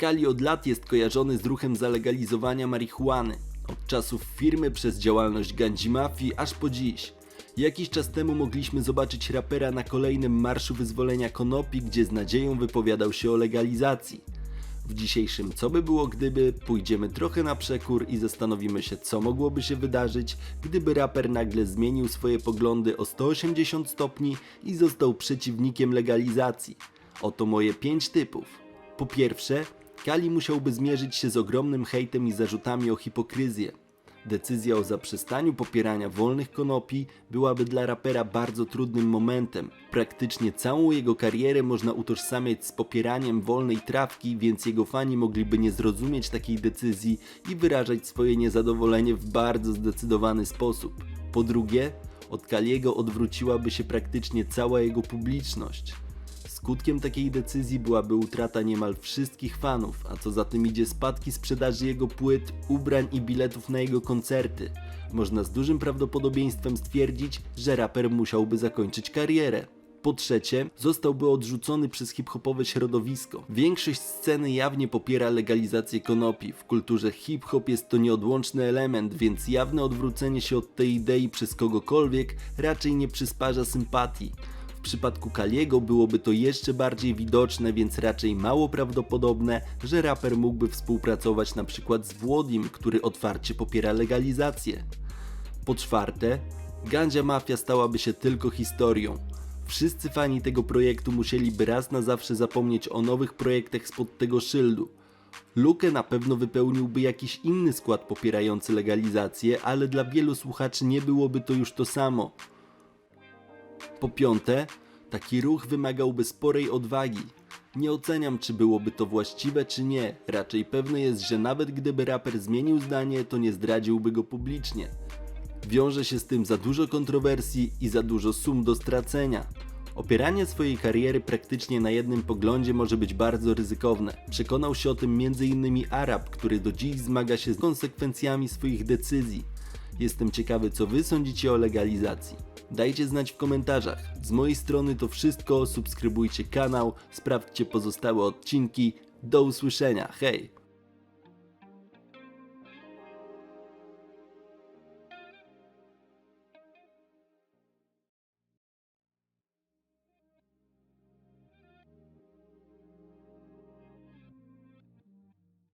Kali od lat jest kojarzony z ruchem zalegalizowania marihuany. Od czasów firmy przez działalność Gandhi Mafii aż po dziś. Jakiś czas temu mogliśmy zobaczyć rapera na kolejnym Marszu Wyzwolenia Konopi, gdzie z nadzieją wypowiadał się o legalizacji. W dzisiejszym Co by było gdyby pójdziemy trochę na przekór i zastanowimy się co mogłoby się wydarzyć, gdyby raper nagle zmienił swoje poglądy o 180 stopni i został przeciwnikiem legalizacji. Oto moje 5 typów. Po pierwsze, Kali musiałby zmierzyć się z ogromnym hejtem i zarzutami o hipokryzję. Decyzja o zaprzestaniu popierania wolnych konopi byłaby dla rapera bardzo trudnym momentem. Praktycznie całą jego karierę można utożsamiać z popieraniem wolnej trawki, więc jego fani mogliby nie zrozumieć takiej decyzji i wyrażać swoje niezadowolenie w bardzo zdecydowany sposób. Po drugie, od Kaliego odwróciłaby się praktycznie cała jego publiczność. Skutkiem takiej decyzji byłaby utrata niemal wszystkich fanów, a co za tym idzie spadki sprzedaży jego płyt, ubrań i biletów na jego koncerty. Można z dużym prawdopodobieństwem stwierdzić, że raper musiałby zakończyć karierę. Po trzecie, zostałby odrzucony przez hip-hopowe środowisko. Większość sceny jawnie popiera legalizację konopi. W kulturze hip-hop jest to nieodłączny element, więc jawne odwrócenie się od tej idei przez kogokolwiek raczej nie przysparza sympatii. W przypadku Kaliego byłoby to jeszcze bardziej widoczne, więc raczej mało prawdopodobne, że raper mógłby współpracować na przykład z Włodim, który otwarcie popiera legalizację. Po czwarte, Gandzia Mafia stałaby się tylko historią. Wszyscy fani tego projektu musieliby raz na zawsze zapomnieć o nowych projektach spod tego szyldu. Lukę na pewno wypełniłby jakiś inny skład popierający legalizację, ale dla wielu słuchaczy nie byłoby to już to samo. Po piąte, taki ruch wymagałby sporej odwagi. Nie oceniam, czy byłoby to właściwe, czy nie. Raczej pewne jest, że nawet gdyby raper zmienił zdanie, to nie zdradziłby go publicznie. Wiąże się z tym za dużo kontrowersji i za dużo sum do stracenia. Opieranie swojej kariery praktycznie na jednym poglądzie może być bardzo ryzykowne. Przekonał się o tym m.in. Arab, który do dziś zmaga się z konsekwencjami swoich decyzji. Jestem ciekawy, co wy sądzicie o legalizacji. Dajcie znać w komentarzach. Z mojej strony to wszystko. Subskrybujcie kanał, sprawdźcie pozostałe odcinki. Do usłyszenia. Hej!